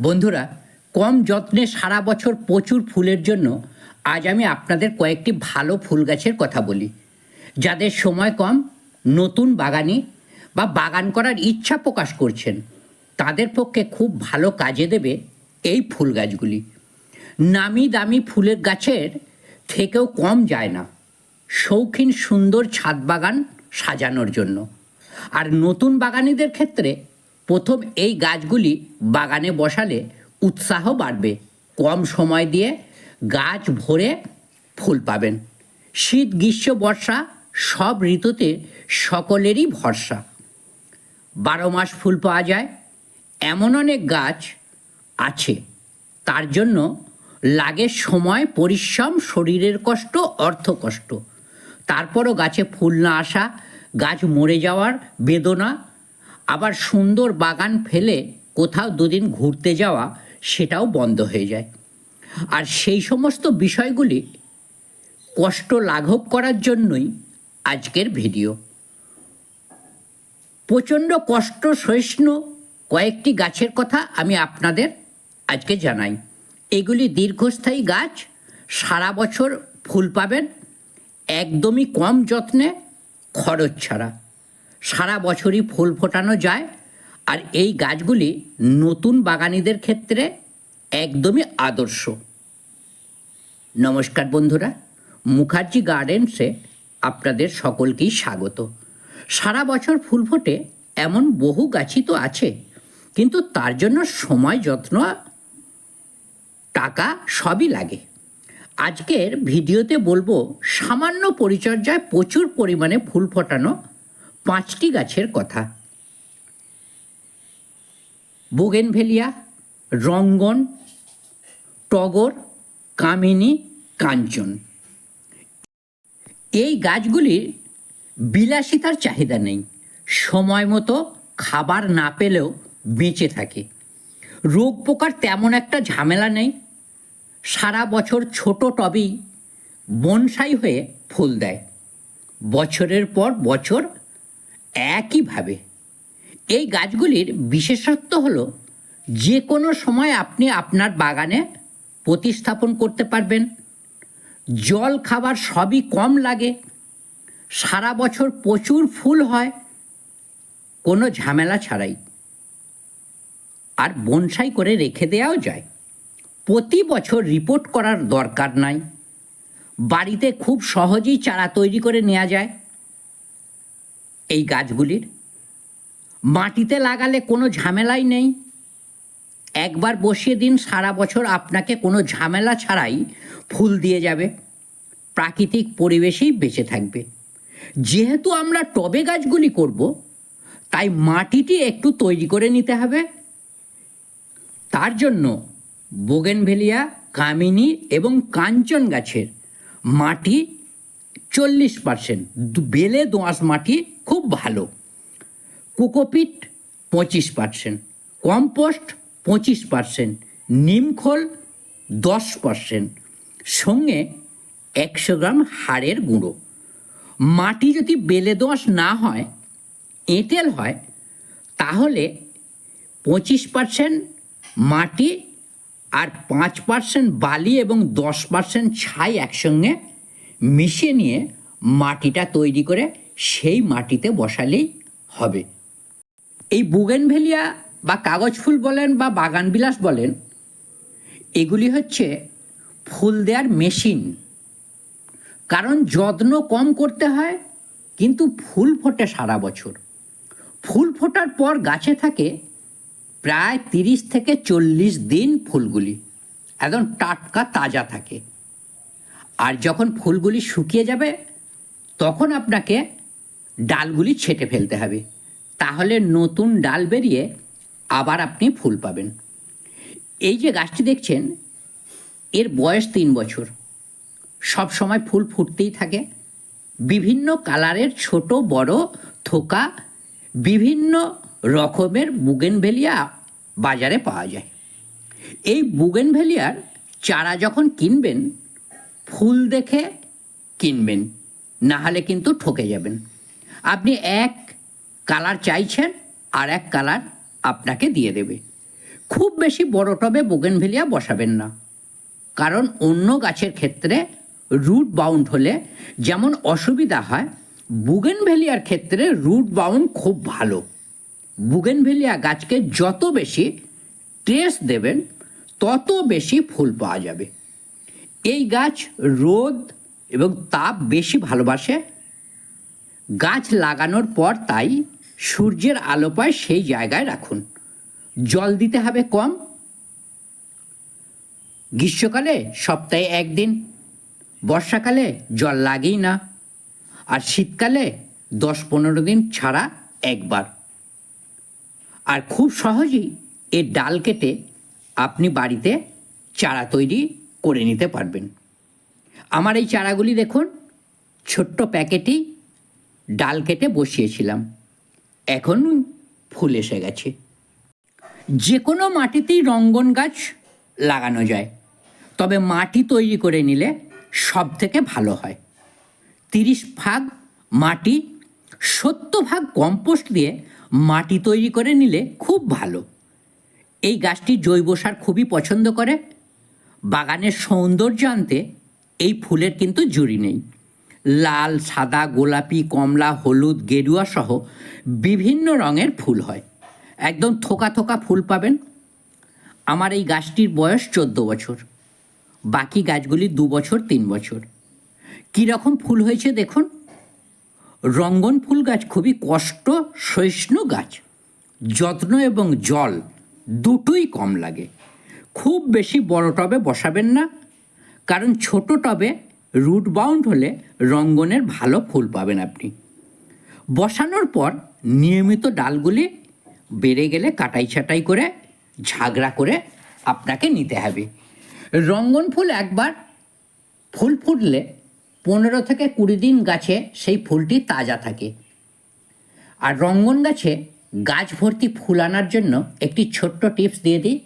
বন্ধুরা, কম যত্নে সারা বছর প্রচুর ফুলের জন্য আজ আমি আপনাদের কয়েকটি ভালো ফুল গাছের কথা বলি। যাদের সময় কম, নতুন বাগানি বা বাগান করার ইচ্ছা প্রকাশ করছেন, তাদের পক্ষে খুব ভালো কাজে দেবে এই ফুল গাছগুলি। নামি দামি ফুলের গাছের থেকেও কম যায় না। শৌখিন সুন্দর ছাদ বাগান সাজানোর জন্য। আর নতুন বাগানিদের ক্ষেত্রে প্রথম এই গাছগুলি বাগানে বসালে উৎসাহ বাড়বে। কম সময় দিয়ে গাছ ভরে ফুল পাবেন। শীত, গ্রীষ্ম, বর্ষা সব ঋতুতে সকলেরই ভরসা। বারো মাস ফুল পাওয়া যায়। এমন অনেক গাছ আছে। তার জন্য লাগে সময়, পরিশ্রম, শরীরের কষ্ট, অর্থ কষ্ট। তারপরও গাছে ফুল না আসা, গাছ মরে যাওয়ার বেদনা আবার সুন্দর বাগান ফেলে কোথাও দুদিন ঘুরতে যাওয়া সেটাও বন্ধ হয়ে যায়। আর সেই সমস্ত বিষয়গুলি কষ্ট লাঘব করার জন্যই আজকের ভিডিও। প্রচণ্ড কষ্ট, সহিষ্ণু কয়েকটি গাছের কথা আমি আপনাদের আজকে জানাই। এগুলি দীর্ঘস্থায়ী গাছ, সারা বছর ফুল পাবেন, একদমই কম যত্নে খরচ ছাড়া। সারা বছরই ফুল ফোটানো যায় আর এই গাছগুলি নতুন বাগানিদের ক্ষেত্রে একদমই আদর্শ। নমস্কার বন্ধুরা, মুখার্জি গার্ডেন্সে আপনাদের সকলকেই স্বাগত। সারা বছর ফুল ফোটে এমন বহু গাছই তো আছে, কিন্তু তার জন্য সময়, যত্ন, টাকা সবই লাগে। আজকের ভিডিওতে বলব সামান্য পরিচর্যায় প্রচুর পরিমাণে ফুল ফোটানো পাঁচটি গাছের কথা। বোগেনভেলিয়া, রঙ্গন, টগর, কামিনী, কাঞ্চন। এই গাছগুলির বিলাসিতার চাহিদা নেই। সময় মতো খাবার না পেলেও বেঁচে থাকে। রোগ পোকার তেমন একটা ঝামেলা নেই। সারা বছর ছোট টবেই বনসাই হয়ে ফুল দেয়। বছরের পর বছর একইভাবে এই গাছগুলির বিশেষত্ব হলো যে কোনো সময় আপনি আপনার বাগানে প্রতিস্থাপন করতে পারবেন। জল খাবার সবই কম লাগে, সারা বছর প্রচুর ফুল হয়, কোনো ঝামেলা ছাড়াই। আর বনসাই করে রেখে দেওয়াও যায়। প্রতি বছর রিপোর্ট করার দরকার নাই। বাড়িতে খুব সহজেই চারা তৈরি করে নেওয়া যায়। এই গাছগুলির। মাটিতে লাগালে কোনো ঝামেলাই নেই। একবার বসিয়ে দিন, সারা বছর আপনাকে কোনো ঝামেলা ছাড়াই ফুল দিয়ে যাবে। প্রাকৃতিক পরিবেশেই বেঁচে থাকবে। যেহেতু আমরা টবে গাছগুলি করব, তাই মাটিটি একটু তৈরি করে নিতে হবে। তার জন্য বোগেনভেলিয়া, কামিনী এবং কাঞ্চন গাছের মাটি চল্লিশ পার্সেন্ট বেলে দোঁয়াশ মাটি খুব ভালো। কোকোপিট পঁচিশ পার্সেন্ট কম্পোস্ট পঁচিশ পার্সেন্ট নিমখোল দশ পার্সেন্ট সঙ্গে একশো গ্রাম হাড়ের গুঁড়ো। মাটি যদি বেলে দোঁয়াশ না হয়, এঁটেল হয়, তাহলে পঁচিশ পার্সেন্ট মাটি আর পাঁচ পার্সেন্ট বালি এবং দশ পার্সেন্ট ছাই একসঙ্গে মিশিয়ে নিয়ে মাটিটা তৈরি করে সেই মাটিতে বসালেই হবে। এই বুগেনভেলিয়া বা কাগজ ফুল বলেন বা বাগান বিলাস বলেন, এগুলি হচ্ছে ফুল দেওয়ার মেশিন। কারণ যত্ন কম করতে হয়, কিন্তু ফুল ফোটে সারা বছর। ফুল ফোটার পর গাছে থাকে প্রায় তিরিশ থেকে চল্লিশ দিন ফুলগুলি। একদম টাটকা তাজা থাকে। আর যখন ফুলগুলি শুকিয়ে যাবে, তখন আপনাকে ডালগুলি ছেটে ফেলতে হবে। তাহলে নতুন ডাল বেরিয়ে আবার আপনি ফুল পাবেন। এই যে গাছটি দেখছেন, এর বয়স তিন বছর। সব সময় ফুল ফুটতেই থাকে। বিভিন্ন কালারের ছোট, বড় থোকা, বিভিন্ন রকমের বুগেনভেলিয়া বাজারে পাওয়া যায়। এই বুগেনভেলিয়ার চারা যখন কিনবেন, ফুল দেখে কিনবেন, না হলে কিন্তু ঠকে যাবেন। আপনি এক কালার চাইছেন আর এক কালার আপনাকে দিয়ে দেবে। খুব বেশি বড় টবে বোগেনভেলিয়া বসাবেন না। কারণ অন্য গাছের ক্ষেত্রে রুট বাউন্ড হলে যেমন অসুবিধা হয় বুগেনভেলিয়ার ক্ষেত্রে রুট বাউন্ড খুব ভালো। বুগেনভেলিয়া গাছকে যত বেশি ট্রেস দেবেন, তত বেশি ফুল পাওয়া যাবে। এই গাছ রোদ এবং তাপ বেশি ভালোবাসে গাছ লাগানোর পর তাই সূর্যের আলো পায় সেই জায়গায় রাখুন। জল দিতে হবে কম। গ্রীষ্মকালে সপ্তাহে একদিন, বর্ষাকালে জল লাগেই না, আর শীতকালে দশ পনেরো দিন ছাড়া একবার। আর খুব সহজেই এর ডাল কেটে আপনি বাড়িতে চারা তৈরি করে নিতে পারবেন। আমার এই চারাগুলি দেখুন, ছোট্ট প্যাকেটেই ডাল কেটে বসিয়েছিলাম। এখন ফুল এসে গেছে। যে কোনো মাটিতেই রঙ্গন গাছ লাগানো যায়, তবে মাটি তৈরি করে নিলে সব থেকে ভালো হয়। তিরিশ ভাগ মাটি, সত্তর ভাগ কম্পোস্ট দিয়ে মাটি তৈরি করে নিলে খুব ভালো। এই গাছটি জৈব সার খুবই পছন্দ করে। বাগানের সৌন্দর্য আনতে এই ফুলের কিন্তু জুড়ি নেই। লাল, সাদা, গোলাপি, কমলা, হলুদ, গেরুয়া সহ বিভিন্ন রঙের ফুল হয়। একদম থোকা থোকা ফুল পাবেন। আমার এই গাছটির বয়স চোদ্দ বছর। বাকি গাছগুলি দু বছর, তিন বছর। কীরকম ফুল হয়েছে দেখুন। রঙ্গন ফুল গাছ খুবই কষ্ট, সহিষ্ণু গাছ। যত্ন এবং জল দুটোই কম লাগে। খুব বেশি বড় টবে বসাবেন না। কারণ ছোট টবে রুট বাউন্ড হলে রঙ্গনের ভালো ফুল পাবেন আপনি। বসানোর পর নিয়মিত ডালগুলি বেড়ে গেলে কাটাই ছাটাই করে, ঝাগড়া করে আপনাকে নিতে হবে। রঙ্গন ফুল একবার ফুল ফুটলে পনেরো থেকে কুড়ি দিন গাছে সেই ফুলটি তাজা থাকে। আর রঙ্গন গাছে গাছ ভর্তি ফুল আনার জন্য একটি ছোট্ট টিপস দিয়ে দিই।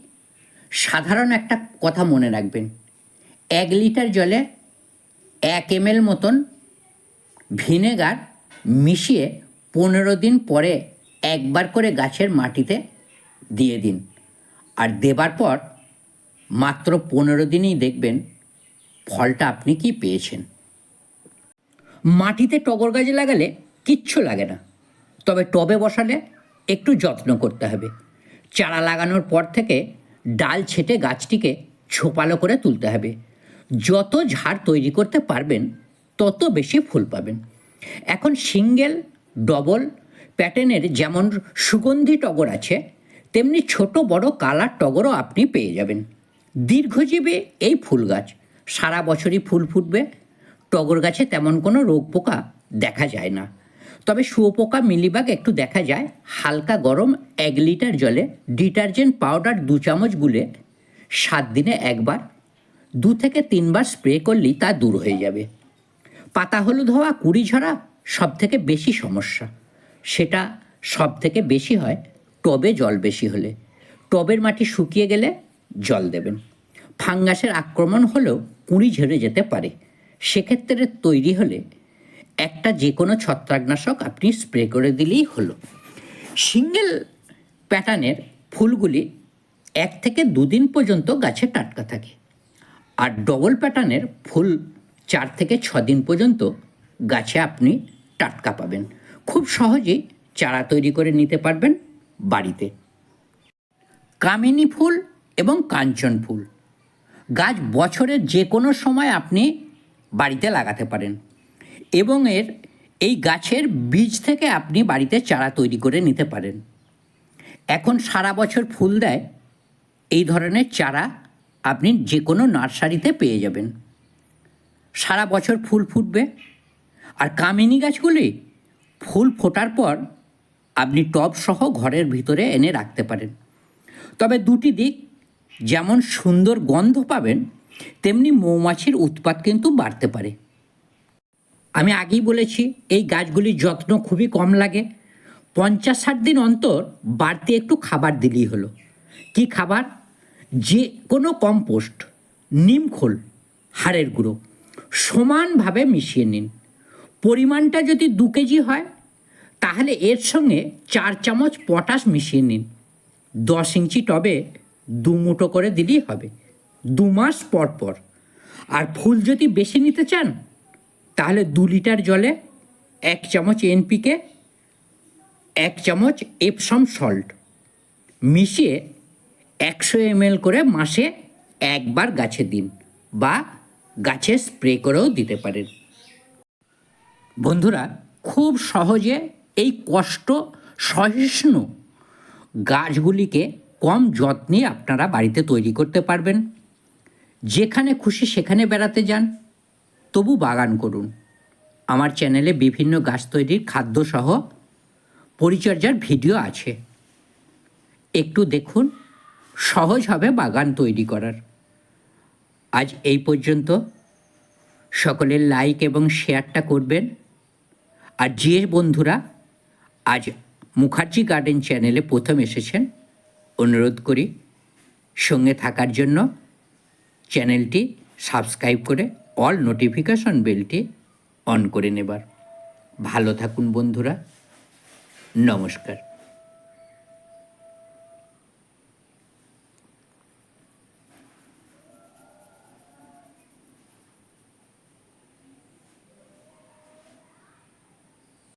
সাধারণ একটা কথা মনে রাখবেন। এক লিটার জলে এক এম এল মতন ভিনেগার মিশিয়ে পনেরো দিন পরে একবার করে গাছের মাটিতে দিয়ে দিন। আর দেবার পর মাত্র পনেরো দিনেই দেখবেন ফলটা আপনি কি পেয়েছেন। মাটিতে টগর গাছ লাগালে কিচ্ছু লাগে না, তবে টবে বসালে একটু যত্ন করতে হবে। চারা লাগানোর পর থেকে ডাল ছেটে গাছটিকে ছোপালো করে তুলতে হবে। যত ঝাড় তৈরি করতে পারবেন, তত বেশি ফুল পাবেন। এখন সিঙ্গেল, ডবল প্যাটার্নের যেমন সুগন্ধি টগর আছে, তেমনি ছোট বড় কালার টগরও আপনি পেয়ে যাবেন। দীর্ঘজীবী এই ফুল গাছ, সারা বছরই ফুল ফুটবে। টগর গাছে তেমন কোনো রোগ পোকা দেখা যায় না। তবে শুয়োপোকা, মিলিবাগ একটু দেখা যায়। হালকা গরম, এক লিটার জলে ডিটারজেন্ট পাউডার দু চামচ গুলে সাত দিনে একবার দু থেকে তিনবার স্প্রে করলেই তা দূর হয়ে যাবে। পাতা হলুদ হওয়া কুড়ি ঝরা সব থেকে বেশি সমস্যা। সেটা সব থেকে বেশি হয় টবে জল বেশি হলে। টবের মাটি শুকিয়ে গেলে জল দেবেন। ফাঙ্গাসের আক্রমণ হলেও কুঁড়ি ঝরে যেতে পারে। সেক্ষেত্রে তৈরি হলে একটা যে কোনো ছত্রাকনাশক আপনি স্প্রে করে দিলেই হলো। সিঙ্গেল প্যাটার্নের ফুলগুলি এক থেকে দুদিন পর্যন্ত গাছে টাটকা থাকে। আর ডবল প্যাটার্নের ফুল চার থেকে ছ দিন পর্যন্ত গাছে আপনি টাটকা পাবেন। খুব সহজেই চারা তৈরি করে নিতে পারবেন বাড়িতে। কামিনী ফুল এবং কাঞ্চন ফুল। গাছ বছরের যে কোনো সময় আপনি বাড়িতে লাগাতে পারেন এবং এর, এই গাছের বীজ থেকে আপনি বাড়িতে চারা তৈরি করে নিতে পারেন। এখন সারা বছর ফুল দেয় এই ধরনের চারা আপনি যে কোনো নার্সারিতে পেয়ে যাবেন। সারা বছর ফুল ফুটবে। আর কামিনী গাছগুলি ফুল ফোটার পর আপনি টব সহ ঘরের ভিতরে এনে রাখতে পারেন। তবে দুটি দিক যেমন সুন্দর গন্ধ পাবেন, তেমনি মৌমাছির উৎপাত কিন্তু বাড়তে পারে। আমি আগেই বলেছি, এই গাছগুলির যত্ন খুবই কম লাগে। পঞ্চাশ ষাট দিন অন্তর বাড়তি একটু খাবার দিলেই হলো। কি খাবার? যে কোনো কম্পোস্ট নিমখোল হাড়ের গুঁড়ো সমানভাবে মিশিয়ে নিন। পরিমাণটা যদি দু কেজি হয়, তাহলে এর সঙ্গে চার চামচ পটাশ মিশিয়ে নিন। দশ ইঞ্চি টবে দু মুঠো করে দিলেই হবে, দু মাস পর পর। আর ফুল যদি বেশি নিতে চান, তাহলে দু লিটার জলে এক চামচ এনপিকে, এক চামচ এপসম সল্ট মিশিয়ে একশো এমএল করে মাসে একবার গাছে দিন বা গাছে স্প্রে করেও দিতে পারেন। বন্ধুরা, খুব সহজে এই কষ্ট সহিষ্ণু গাছগুলিকে কম যত্নে আপনারা বাড়িতে তৈরি করতে পারবেন। যেখানে খুশি সেখানে বেড়াতে যান। তবু বাগান করুন। আমার চ্যানেলে বিভিন্ন গাছ তৈরির খাদ্যসহ পরিচর্যার ভিডিও আছে। একটু দেখুন সহজ হবে বাগান তৈরি করার। আজ এই পর্যন্ত। সকলের লাইক এবং শেয়ারটা করবেন। আর যে বন্ধুরা, আজ মুখার্জি গার্ডেন চ্যানেলে প্রথম এসেছেন। অনুরোধ করি সঙ্গে থাকার জন্য চ্যানেলটি সাবস্ক্রাইব করে অল নোটিফিকেশন বেলটি অন করে নেবার। ভালো থাকুন বন্ধুরা। নমস্কার।